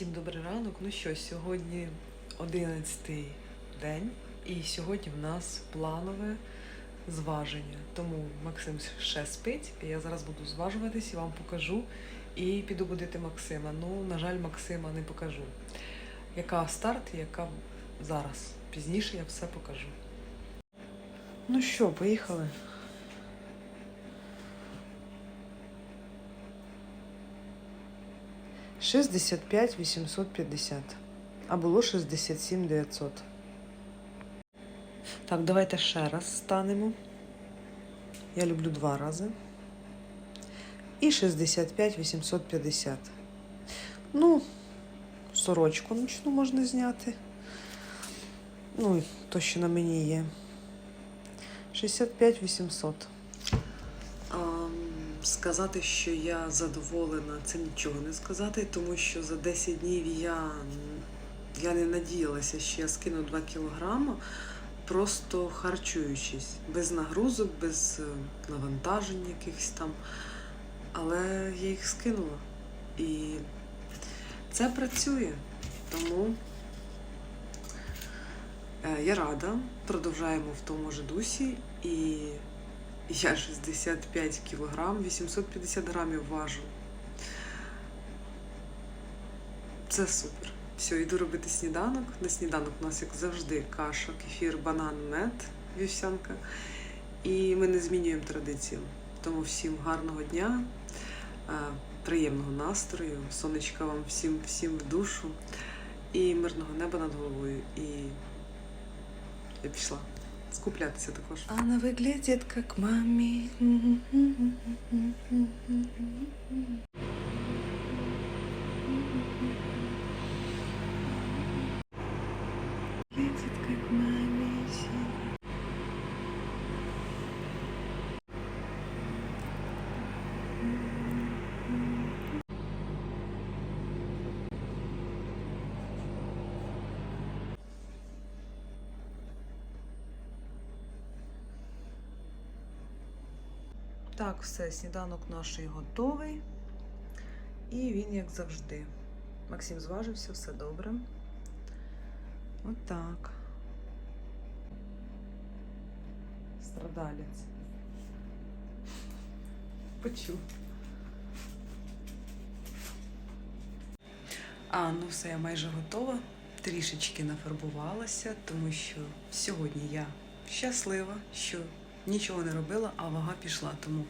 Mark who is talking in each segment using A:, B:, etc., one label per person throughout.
A: Всім добрий ранок. Ну що, сьогодні 11 день, і сьогодні в нас планове зваження. Тому Максим ще спить, я зараз буду зважуватись і вам покажу. І піду будити Максима. Ну, на жаль, Максима не покажу. Яка старт, яка зараз. Пізніше я все покажу. Ну що, поїхали. Шістдесят п'ять вісімсот п'ятдесят. А було 67 900. Так, давайте ще раз станемо. Я люблю два рази. І 65 850. Ну, сорочку ночну можна зняти. Ну, то, що на мені є. 65 800. Сказати, що я задоволена, це нічого не сказати, тому що за 10 днів я, я не надіялася, що я скину 2 кілограми, просто харчуючись, без нагрузок, без е, навантажень якихось там. Але я їх скинула. І це працює. Тому е, я рада, продовжаємо в тому ж дусі. І я 65 кілограм, 850 грамів важу. Це супер. Все, йду робити сніданок. На сніданок у нас, як завжди, каша, кефір, банан, мед, вівсянка. І ми не змінюємо традицію. Тому всім гарного дня, е, приємного настрою, сонечка вам всім, всім в душу і мирного неба над головою. І я пішла скуплятися також. Она выглядит как мамі. Так, все, сніданок наш готовий. І він, як завжди. Максим зважився, все добре. Отак. Страдалець. Почув. А, ну все, я майже готова. Трішечки нафарбувалася, тому що сьогодні я щаслива, що нічого не робила, а вага пішла. Тому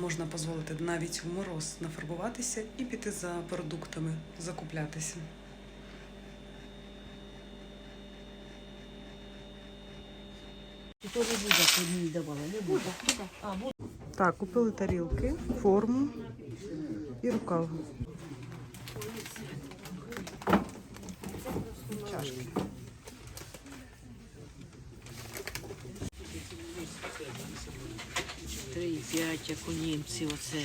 A: можна дозволити навіть в мороз нафарбуватися і піти за продуктами, закуплятися.
B: І то не буде, то мені давала, не буде. А, буде.
A: Так, купили тарілки, форму і рукав. Чашки.
B: Три, як у німців оце.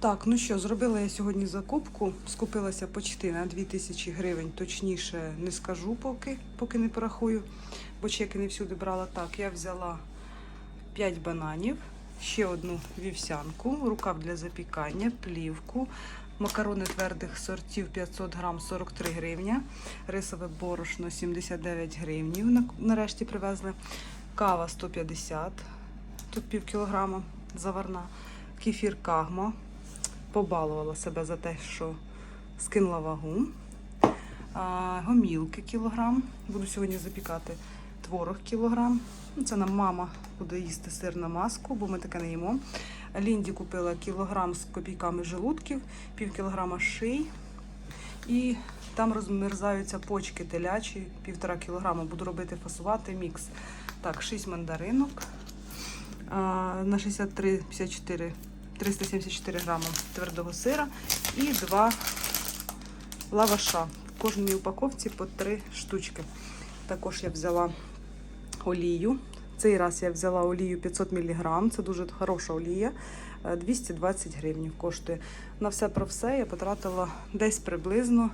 A: Так, ну що, зробила я сьогодні закупку. Скупилася почти на 2000 гривень, точніше не скажу поки, поки не порахую, бо чеки не всюди брала. Так, я взяла 5 бананів, ще одну вівсянку, рукав для запікання, плівку, макарони твердих сортів 500 грам 43 гривня, рисове борошно 79 гривнів, нарешті привезли, кава 150, тут пів кілограма заварна, кефір кагмо, побалувала себе за те, що скинула вагу. А, гомілки кілограм. Буду сьогодні запікати творог кілограм. Ну, Це нам мама буде їсти сир на маску, бо ми таке не їмо. Лінді купила кілограм з копійками желудків, пів кілограма ший. І там розмерзаються почки телячі, півтора кілограма. Буду робити фасувати мікс. Так, 6 мандаринок. На 63-54 374 грами твердого сира і два лаваша. В кожній упаковці по три штучки. Також я взяла олію. Цей раз я взяла олію 500 мг. Це дуже хороша олія. Е, 220 гривень коштує. На все про все я потратила десь приблизно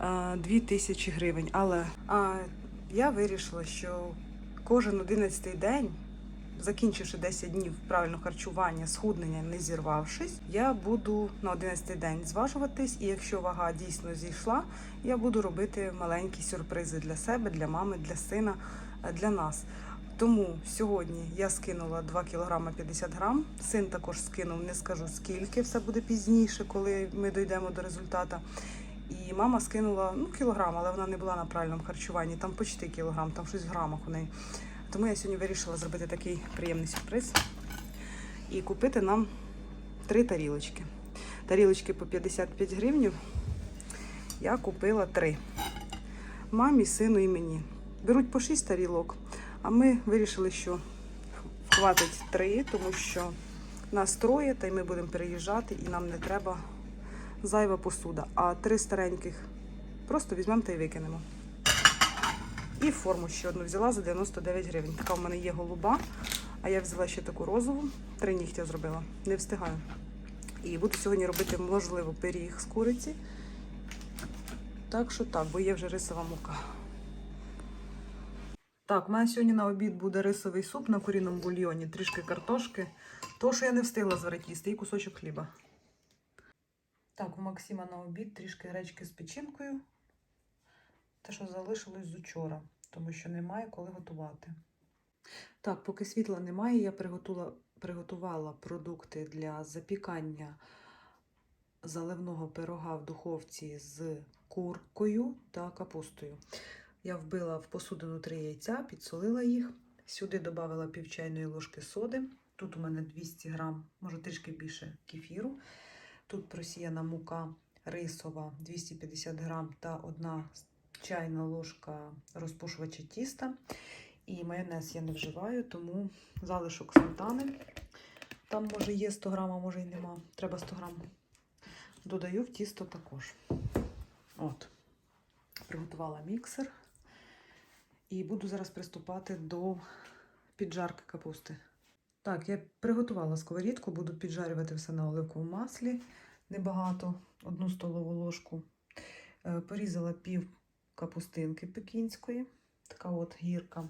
A: е, 2000 гривень. Але а, я вирішила, що кожен 11 день закінчивши 10 днів правильного харчування, схуднення, не зірвавшись, я буду на 11 день зважуватись, і якщо вага дійсно зійшла, я буду робити маленькі сюрпризи для себе, для мами, для сина, е, для нас. Тому сьогодні я скинула 2 кг 50 грам. Син також скинув, не скажу скільки, все буде пізніше, коли ми дійдемо до результату. І мама скинула ну, кілограм, але вона не була на правильному харчуванні. Там почти кілограм, там щось в грамах у неї. Тому я сьогодні вирішила зробити такий приємний сюрприз і купити нам три тарілочки. Тарілочки по 55 гривень. Я купила три. Мамі, сину і мені. Беруть по 6 тарілок, а ми вирішили, що хватить три, тому що нас троє, та й ми будемо переїжджати, і нам не треба зайва посуда. А три стареньких просто візьмемо та й викинемо. І форму ще одну взяла за 99 гривень. Така в мене є голуба, а я взяла ще таку розову, три нігтя зробила. Не встигаю. І буду сьогодні робити, можливо, пиріг з куриці. Так що так, бо є вже рисова мука. Так, у мене сьогодні на обід буде рисовий суп на куріному бульйоні, трішки картошки. То, що я не встигла зварити їсти, і кусочок хліба. Так, у Максима на обід трішки гречки з печінкою. Те, що залишилось з учора, тому що немає коли готувати. Так, поки світла немає, я приготувала, приготувала продукти для запікання заливного пирога в духовці з куркою та капустою. Я вбила в посудину три яйця, підсолила їх. Сюди додала пів чайної ложки соди. Тут у мене 200 грам, може трішки більше кефіру. Тут просіяна мука рисова 250 грам та одна чайна ложка розпушувача тіста. І майонез я не вживаю, тому залишок сметани. Там може є 100 грам, а може і нема. Треба 100 грам. Додаю в тісто також. От. Приготувала міксер. І буду зараз приступати до піджарки капусти. Так, я приготувала сковорідку, буду піджарювати все на оливковому маслі. Небагато, одну столову ложку. Е, Порізала пів капустинки пекінської, така от гірка.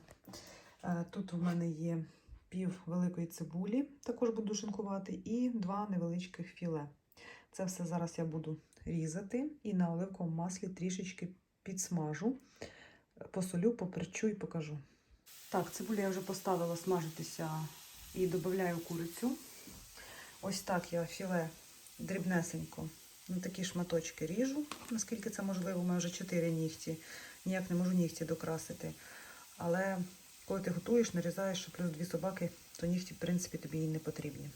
A: Е, Тут у мене є пів великої цибулі, також буду шинкувати, і два невеличких філе. Це все зараз я буду різати і на оливковому маслі трішечки підсмажу, посолю, поперчу і покажу. Так, цибулю я вже поставила смажитися і додаю курицю. Ось так я філе дрібнесенько на такі шматочки ріжу, наскільки це можливо. У мене вже 4 нігті. Ніяк не можу нігті докрасити. Але коли ти готуєш, нарізаєш, що плюс дві собаки, то нігті, в принципі, тобі і не потрібні.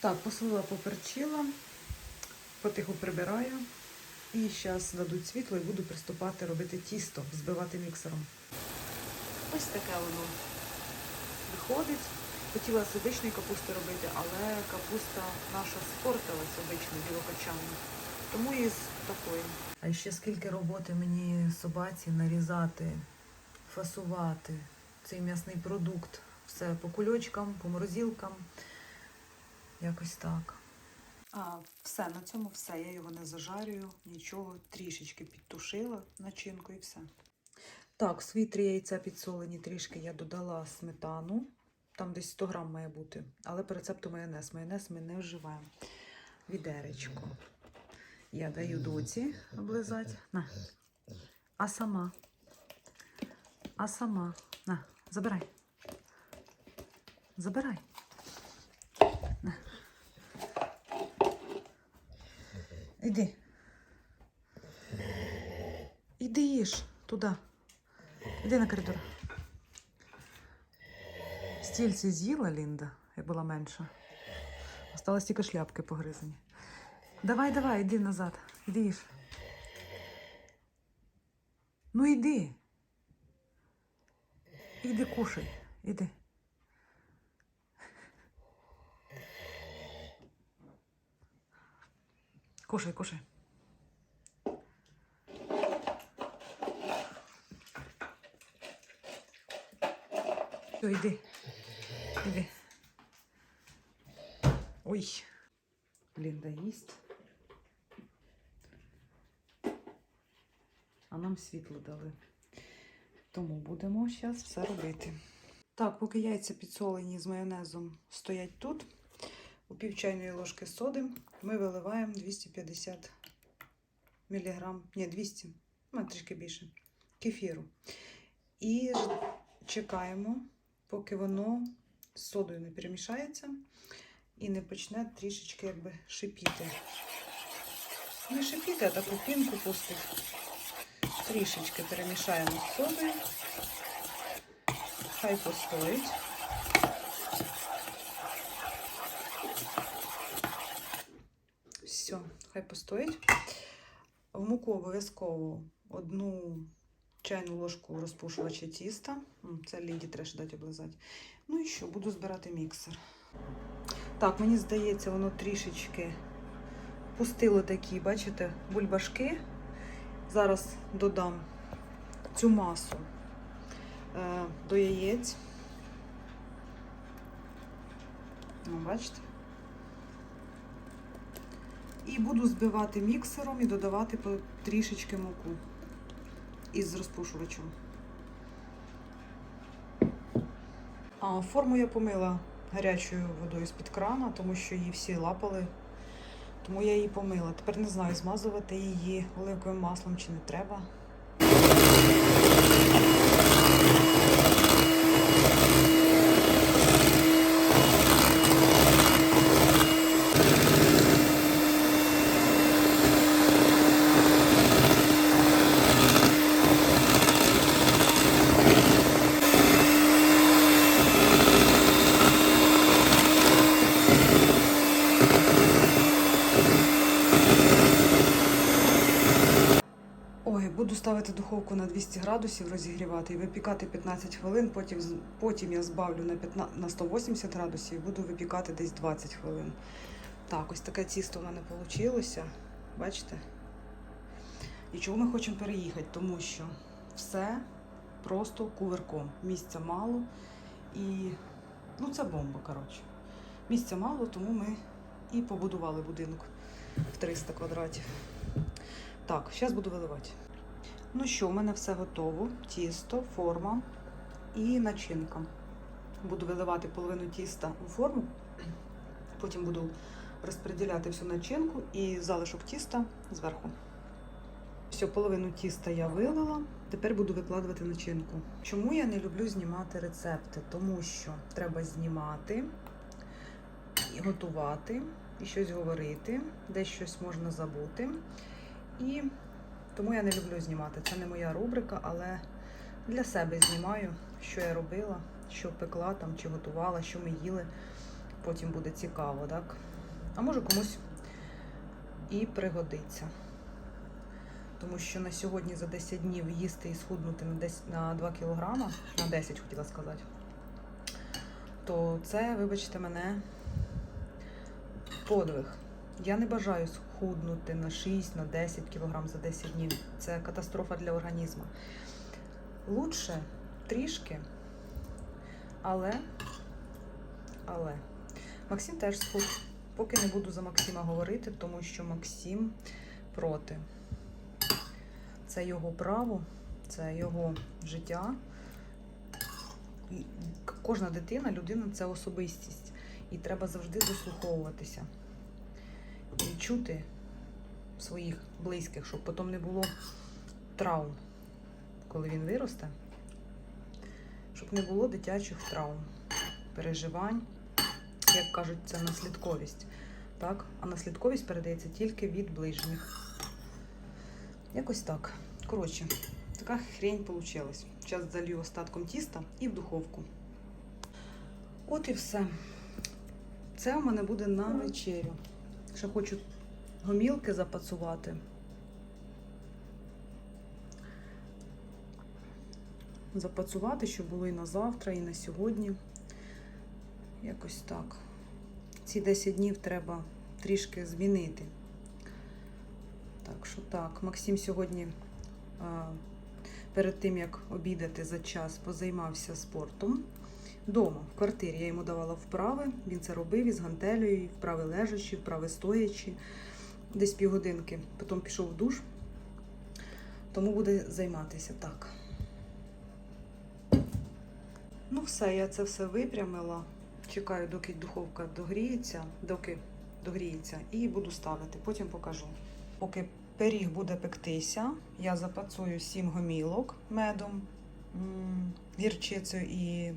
A: Так, посолила, поперчила, потиху прибираю. І зараз дадуть світло і буду приступати робити тісто, збивати міксером. Ось таке воно виходить. Хотіла з капусти робити, але капуста наша спортилась обично білокочанна. Тому і з такої. А ще скільки роботи мені собаці нарізати, фасувати цей м'ясний продукт. Все по кульочкам, по морозилкам. Якось так. А, все, на цьому все. Я його не зажарюю, нічого, трішечки підтушила начинку і все. Так, три яйця підсолені трішки я додала сметану. Там десь 100 грам має бути. Але по рецепту майонез. Майонез ми не вживаємо. Відеречко. Я даю доці облизати. На. А сама. А сама. На, забирай. Забирай. На. Іди. Іди їж туди. Іди на коридор. Стільці з'їла Лінда, як була менша. Осталось тільки шляпки погризані. Давай, давай, іди назад. Іди їж. Ну іди. Іди кушай. Іди. Кушай, кушай. Все, іди. Іди. Ой. Лінда їсть. А нам світло дали. Тому будемо зараз все робити. Так, поки яйця підсолені з майонезом стоять тут, у пів чайної ложки соди ми виливаємо 250 мг, ні, 200, ну, трішки більше, кефіру. І чекаємо, поки воно з содою не перемішається і не почне трішечки якби шипіти. Не шипіти, а таку пінку пустить. Трішечки перемішаємо з содою. Хай постоїть. Все, хай постоїть. В муку обов'язково одну чайну ложку розпушувача тіста. Це ліді треба дати облизати. Ну і що, буду збирати міксер. Так, мені здається, воно трішечки пустило такі, бачите, бульбашки. Зараз додам цю масу е, до яєць. Ну, бачите? І буду збивати міксером і додавати трішечки муку із розпушувачем. Форму я помила гарячою водою з-під крана, тому що її всі лапали. Тому я її помила. Тепер не знаю, змазувати її оливковим маслом чи не треба. Ой, буду ставити духовку на 200 градусів, розігрівати і випікати 15 хвилин. Потім, потім я збавлю на, 15, на 180 градусів і буду випікати десь 20 хвилин. Так, ось таке тісто в мене вийшло. Бачите? І чому ми хочемо переїхати? Тому що все просто кувирком. Місця мало і ну це бомба, коротше. Місця мало, тому ми і побудували будинок в 300 квадратів. Так, зараз буду виливати. Ну що, у мене все готово. Тісто, форма і начинка. Буду виливати половину тіста у форму, потім буду розподіляти всю начинку і залишок тіста зверху. Все, половину тіста я вилила. Тепер буду викладувати начинку. Чому я не люблю знімати рецепти? Тому що треба знімати, і готувати, і щось говорити, десь щось можна забути. І тому я не люблю знімати. Це не моя рубрика, але для себе знімаю, що я робила, що пекла там чи готувала, що ми їли. Потім буде цікаво, так? А може комусь і пригодиться. Тому що на сьогодні за 10 днів їсти і схуднути на 10, на 2 кілограма, на 10 хотіла сказати, то це, вибачте мене, подвиг. Я не бажаю схуднути на 6, на 10 кг за 10 днів. Це катастрофа для організму. Лучше трішки, але, але Максим теж схуд. Поки не буду за Максима говорити, тому що Максим проти. Це його право, це його життя. Кожна дитина, людина це особистість. І треба завжди дослуховуватися чути своїх близьких, щоб потім не було травм, коли він виросте, щоб не було дитячих травм, переживань, як кажуть, це наслідковість. Так? А наслідковість передається тільки від ближніх. Якось так. Коротше, така хрень вийшла. Зараз залью остатком тіста і в духовку. От і все. Це у мене буде на вечерю. Ще хочу гомілки запацувати. Запацувати, щоб було і на завтра, і на сьогодні. Якось так. Ці 10 днів треба трішки змінити. Так що так, Максим сьогодні перед тим, як обідати за час, позаймався спортом. Дома, в квартирі я йому давала вправи, він це робив із гантелею, вправи лежачі, вправи стоячі, десь півгодинки. Потім пішов в душ, тому буде займатися так. Ну, все, я це все випрямила. Чекаю, доки духовка догріється, доки догріється, і буду ставити. Потім покажу. Поки пиріг буде пектися, я запацую 7 гомілок медом, м, гірчицею і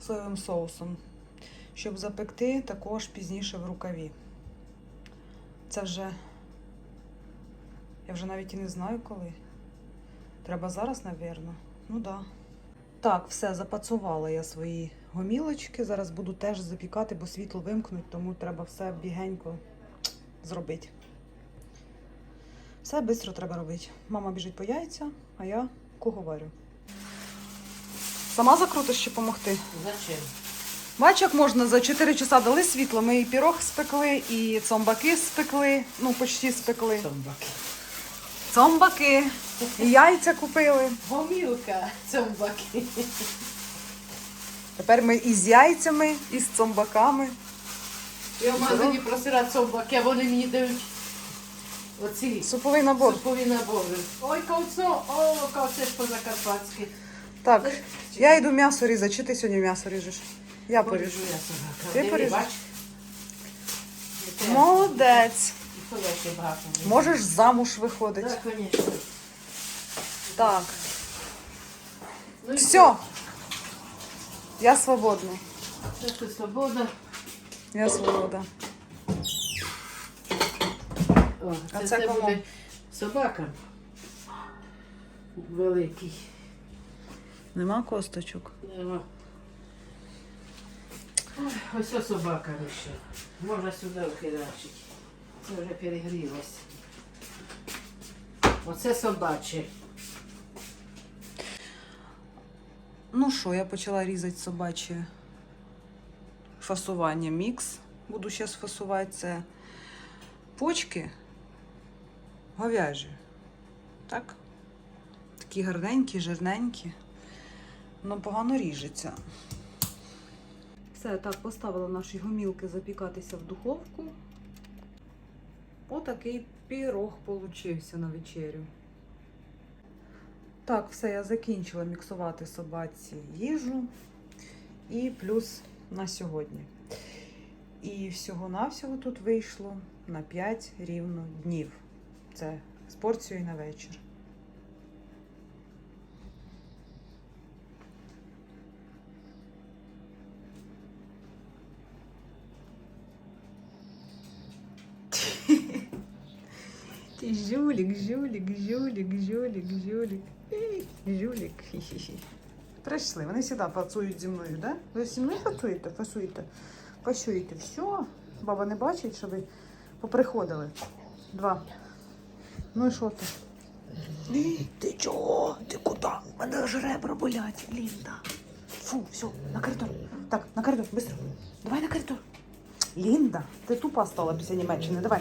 A: соєвим соусом. Щоб запекти, також пізніше в рукаві. Це вже. Я вже навіть і не знаю коли. Треба зараз, напевно. Ну да. Так, все, запацувала я свої гомілочки. Зараз буду теж запікати, бо світло вимкнуть, тому треба все бігенько зробити. Все швидко треба робити. Мама біжить по яйця, а я кого варю. Сама закрутиш чи допомогти?
B: Зачем?
A: Бач, як можна за 4 часа дали світло. Ми і пірог спекли, і цомбаки спекли, ну почти спекли.
B: Цомбаки.
A: Цомбаки, і яйця купили.
B: Гомілка, цомбаки.
A: Тепер ми і з яйцями, і з цомбаками.
B: Я в магазині просила цомбаки, а вони мені дають оці
A: Суповий набор.
B: супові набори. Ой, ковцо, о, ковце ж по-закарпатськи.
A: Так, я йду м'ясо різати. Чи ти сьогодні м'ясо ріжеш? Я поріжу. Ти поріжеш? Молодець. Можеш замуж виходити.
B: Так, звісно.
A: Так,
B: Ну,
A: все. Я свободна.
B: Ти свобода.
A: Я свобода.
B: О,
A: А
B: це,
A: це
B: це
A: кому?
B: буде собака. Великий.
A: Нема косточок.
B: Нема. Ой, Ось ось собака вийшла. Можна сюди вкидачити. Це вже перегрілося. Оце собаче.
A: Ну що, я почала різати собаче фасування мікс. Буду зараз фасувати це почки говяжі. Так? Такі гарненькі, жирненькі. Ну, погано ріжеться. Все, так, поставила наші гомілки запікатися в духовку. Отакий пірог получився на вечерю. Так, все, я закінчила міксувати собаці їжу і плюс на сьогодні. І всього-навсього тут вийшло на 5 рівно днів. Це з порцією на вечір. Жулік, жулік, жулік. Ей, Жулік. Хі-хі-хі. Прийшли. Вони завжди працюють зі мною, да? Ви зі мною працюєте, фасуєте, фасуєте. Все. Баба не бачить, що ви поприходили. Два. Ну і що ти? Ти чого? Ти куди? Мене аж ребра болять, Лінда. Фу, все, на коридор. Так, на коридор, быстро. Давай на коридор. Лінда, ти тупа стала після Німеччини. Давай.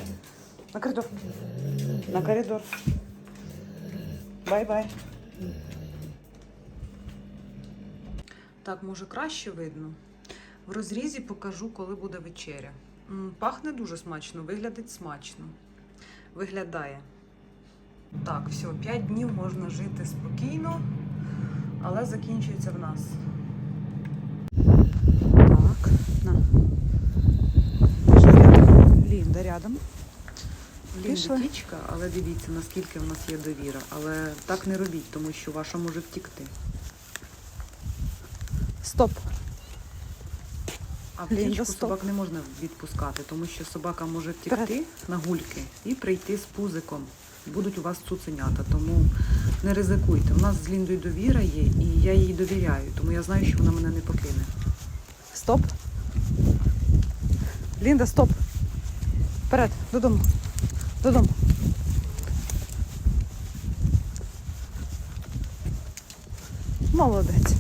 A: На коридор. На коридор. Бай-бай. Так, може краще видно. В розрізі покажу, коли буде вечеря. Пахне дуже смачно, виглядить смачно. Виглядає. Так, все, 5 днів можна жити спокійно, але закінчується в нас. Так, на. Лінда рядом. Пішли.
C: Ліндичка, але дивіться, наскільки в нас є довіра. Але так не робіть, тому що ваша може втікти.
A: Стоп.
C: А
A: Лінда,
C: втічку
A: стоп.
C: собак не можна відпускати, тому що собака може втікти на гульки і прийти з пузиком. Будуть у вас цуценята, тому не ризикуйте. У нас з Ліндою довіра є, і я їй довіряю, тому я знаю, що вона мене не покине.
A: Стоп. Лінда, стоп. Вперед, додому. Додому. Молодець.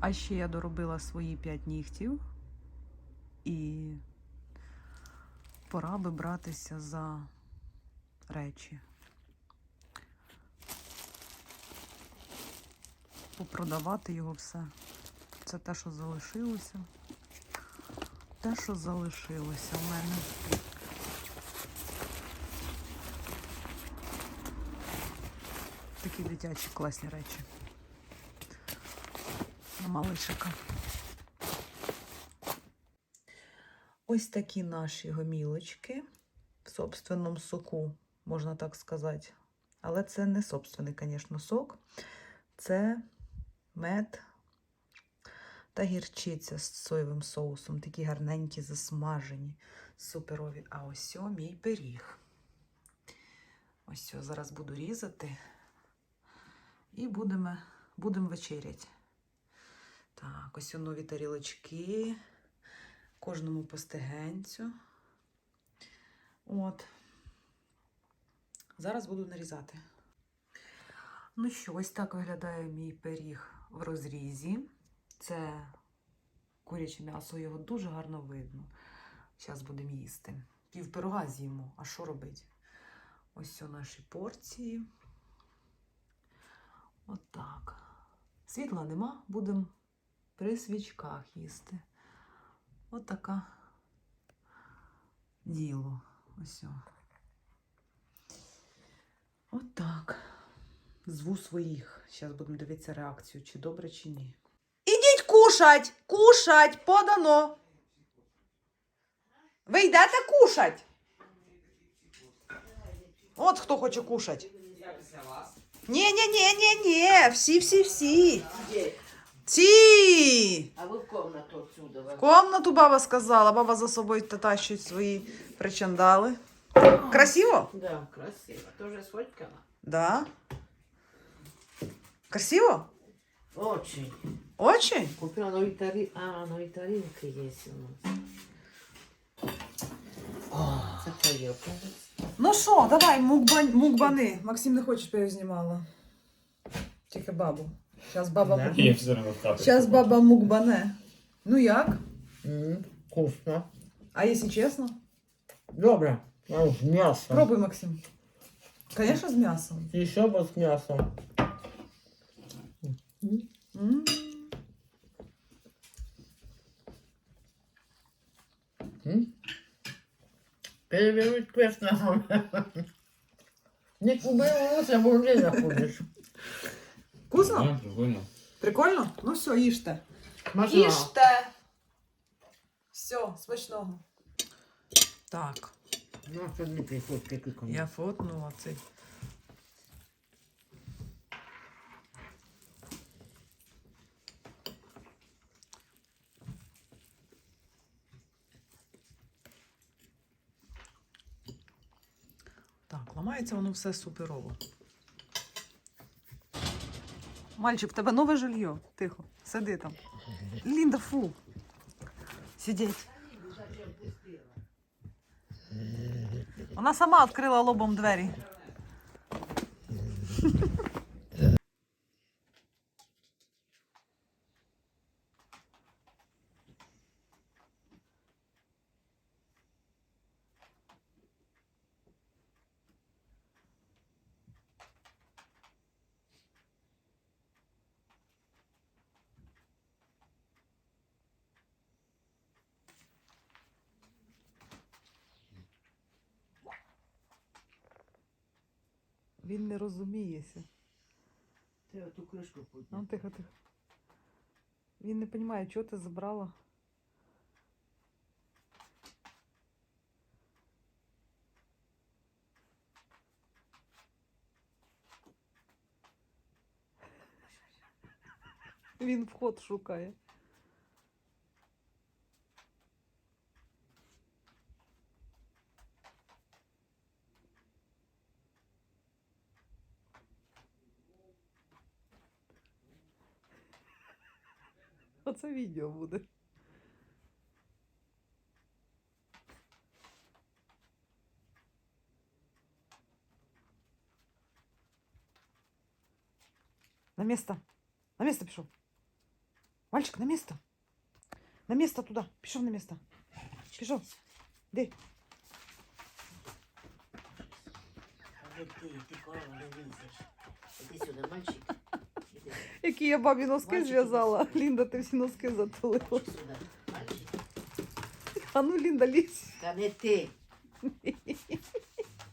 C: А ще я доробила свої п'ять нігтів і пора би братися за речі.
A: попродавати його все. Це те, що залишилося. Те, що залишилося в мене. Такі дитячі класні речі. На малишика. Ось такі наші гомілочки в собственному соку, можна так сказати. Але це не собственний, звісно, сок. Це мед та гірчиця з соєвим соусом. Такі гарненькі, засмажені, суперові. А ось о, мій пиріг. Ось о, зараз буду різати. І будемо, будемо вечеряти. Так, ось о нові тарілочки. Кожному постегенцю. От. Зараз буду нарізати. Ну що, ось так виглядає мій пиріг в розрізі. Це куряче м'ясо, його дуже гарно видно. Зараз будемо їсти. Пів пирога з'їмо, а що робити? Ось це наші порції. Отак. Світла нема, будемо при свічках їсти. Отака діло. Ось. о. Отак. Зву своїх. Зараз будемо дивитися реакцію, чи добре, чи ні. Ідіть кушать! Кушать! Подано! Ви йдете кушать? От хто хоче кушать. Ні, ні, ні, ні, ні. Всі, всі, всі.
B: Где?
A: Ці!
B: А вы в комнату отсюда. вы.
A: Комнату баба сказала. Баба за собою тащить свої причандали. Красиво?
B: Да, красиво. Тоже сфоткала?
A: Да. Красиво?
B: Очень.
A: Очень?
B: Купила новые тарелки. А, новые тарелки есть у нас. Це твоє, кажется.
A: Ну що, давай, мукбан... мукбани. Максим не хоче, щоб я його знімала. Тільки бабу. Зараз баба,
B: Да?
A: мук-
D: Я все в кадр.
A: Щас баба мукбане. Ну як?
E: М, Вкусно.
A: А якщо чесно?
E: Добре. А, З м'ясом.
A: Пробуй, Максим. Звісно, з м'ясом.
E: І ще б з м'ясом.
A: М.
E: М? Перевернуть вкусно. Не кубилося, бо вже заходиш.
A: Вкусно?
D: Да, прикольно.
A: Прикольно? Ну все, їжте.
E: Смачно.
A: Їжте. Все, смачного. Так,
E: Ну, що не приходь, який
A: я фотнула цей. Так, ламається воно все суперово. Мальчик, в тебе нове жилье. Тихо, сиди там. Лінда, фу. Сидіть. Вона сама відкрила лобом двері. Він не розуміється.
B: Ти оту кришку
A: Ну,
B: підняв.
A: тихо, тихо. Він не розуміє, чого ти забрала. Він вход шукає. Оце відео буде. На место. На место пішов. Мальчик, на место. На место туда. Пішов на место. Пішов. Де?
B: А де ти? Ти кого не лізеш? Іди сюди, мальчик.
A: Які я бабі носки зв'язала. Лінда, ти всі носки затулила. А ну, Лінда, лізь.
B: Та не ти.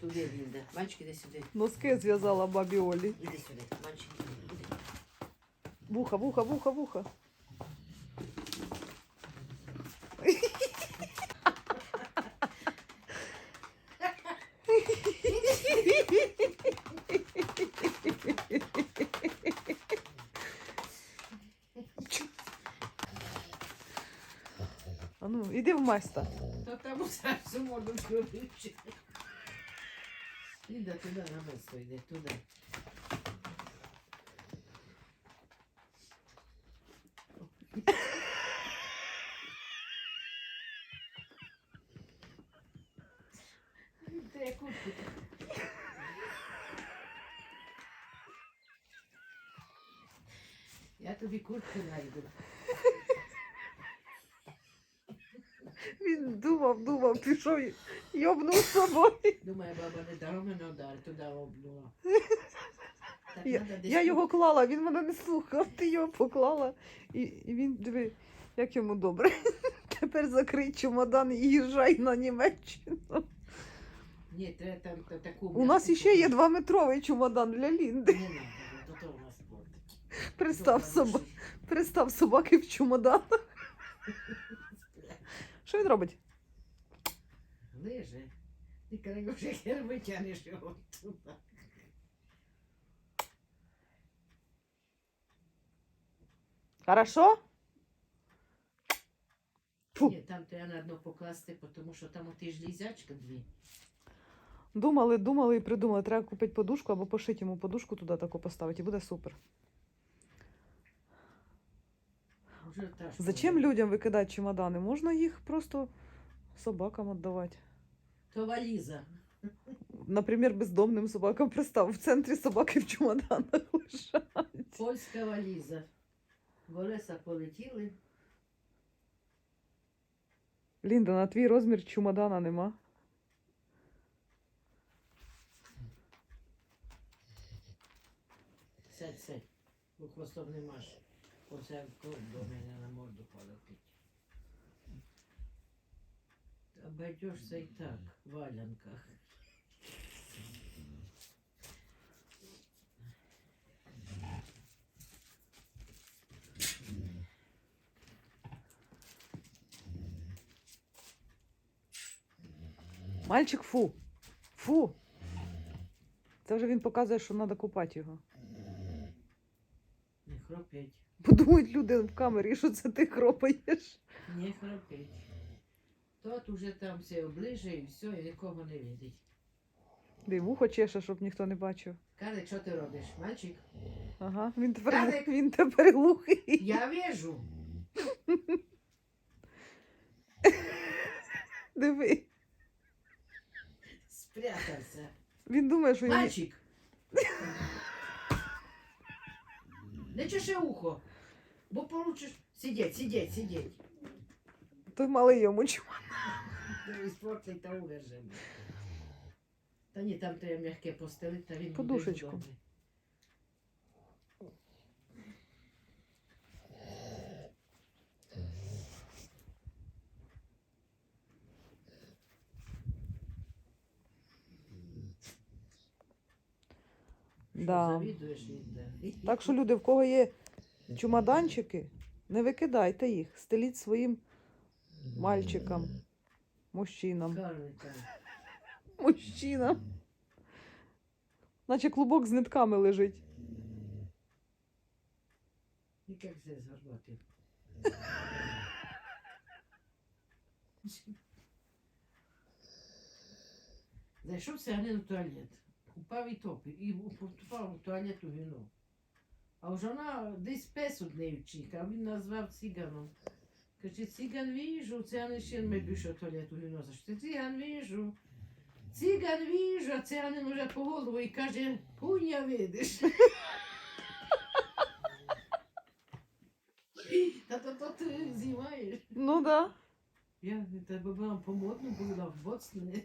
B: Туди, Лінда. Мальчик, іди сюди.
A: Носки зв'язала бабі Олі.
B: Іди сюди. Мальчик, іди.
A: Вуха, вуха, вуха, вуха. Майста.
B: Та там зразу можна включити. Лінда, туди на мисто йде, туди. Я тобі куртку найду.
A: Він думав, пішов, і йобнув з собою.
B: Думаю, баба не дала мене удар, туди обнула. Так,
A: Я,
B: надо десь
A: я його клала, він мене не слухав, ти його поклала. І, і він диви, як йому добре. Тепер закрий чемодан і їжджай на Німеччину.
B: Ні, треба там та- таку.
A: У нас іще є двометровий чемодан для Лінди.
B: Не надо, до того у нас спортить.
A: Пристав, соба... Пристав собаки в чемоданах. Що він робить?
B: Лиже. Ти коли вже хер витягнеш його туди.
A: Хорошо? Фу.
B: Ні, там треба на дно покласти, тому що там оті ж лізячка дві.
A: Думали, думали і придумали. Треба купити подушку або пошити йому подушку туди таку поставити, і буде супер.
B: Вже та ж
A: Зачем людям викидати чемодани? Можна їх просто собакам віддавати.
B: То валіза.
A: Наприклад, бездомним собакам пристав в центрі собаки в чемоданах лежать.
B: Польська валіза. Волеса полетіли.
A: Лінда, на твій розмір чемодана нема.
B: Сядь, сядь. Бо хвостом не маш. Оце до мене на морду полетить. Обойдешься і так, в валянках.
A: Мальчик, фу. Фу. Це вже він показує, що треба купати його.
B: Не хропеть.
A: Подумають люди в камері, що це ти хропаєш.
B: Не хропеть. Тот уже там все оближує і все, і нікого не видить.
A: Де вухо чеше, щоб ніхто не бачив.
B: Каже, що ти робиш, мальчик?
A: Ага, він тепер,
B: Карлик.
A: він тепер глухий.
B: Я вижу.
A: Диви.
B: Спрятався.
A: Він думає, що він...
B: Мальчик. Не чеши ухо, бо получиш. Сидеть, сидеть, сидеть.
A: Той малий йому.
B: Дивись, та ні, там треба м'яке постелити, та він буде
A: Подушечку.
B: добре.
A: Да.
B: завідуєш?
A: Так що, люди, в кого є чемоданчики, не викидайте їх, стеліть своїм мальчикам, мужчинам. Мужчинам. Наче клубок з нитками лежить.
B: І як це згорбати? Зайшов циганин в туалет, упав і топив, і упав у туалет у віно. А вже вона десь пес од неї вчить, а він назвав циганом. Каже, циган віжу, циганин ще не більше туалету віно. Циган віжу? Циган віжу, а циганин уже по голову і каже, пуня видиш. Та то, то ти знімаєш.
A: Ну да.
B: Я тебе вам помодно була в боцне.